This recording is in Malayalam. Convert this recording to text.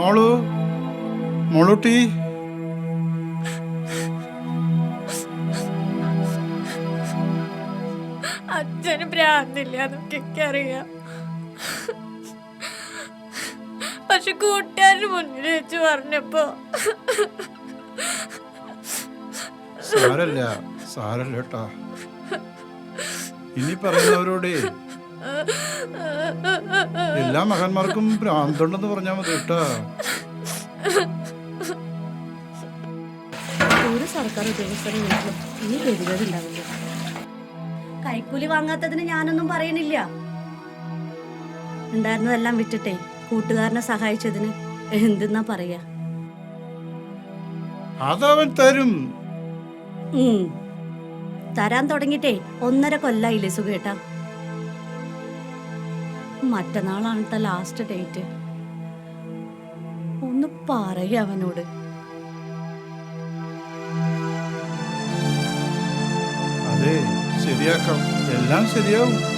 മോളു മോളൂട്ടി. അച്ഛന് ഭ്രാന്തില്ല എന്നൊക്കെ അറിയാം. പക്ഷെ കൂട്ടുകാരുടെ മുന്നിൽ വെച്ച് പറഞ്ഞപ്പോ സാരല്ല സാരല്ല കേട്ടാ. ഇനി പറയുന്നവരോട്. എല്ലാ മകന്മാർക്കും ഭ്രാന്തുണ്ടെന്ന് പറഞ്ഞാൽ മതി കേട്ടോ. ഒരു സർക്കാർ ഉദ്യോഗസ്ഥരുടെ വീട്ടിലും ഈ ഗതികേട് ഉണ്ടാവില്ല. കൈക്കൂലി വാങ്ങാത്തതിന് ഞാനൊന്നും പറയണില്ല. ഉണ്ടായിരുന്നതെല്ലാം വിട്ടിട്ടെ കൂട്ടുകാരനെ സഹായിച്ചതിന് എന്തെന്നാ പറയാ? അതവൻ തരും. തരാൻ തുടങ്ങിട്ടേ ഒന്നര കൊല്ലായില്ലേ സുഖേട്ടാ? മറ്റന്നാളാണ് ത ലാസ്റ്റ് ഡേറ്റ് ഒന്ന് പറയ അവനോട്. ശരിയാക്കാം. എല്ലാം ശരിയാവും.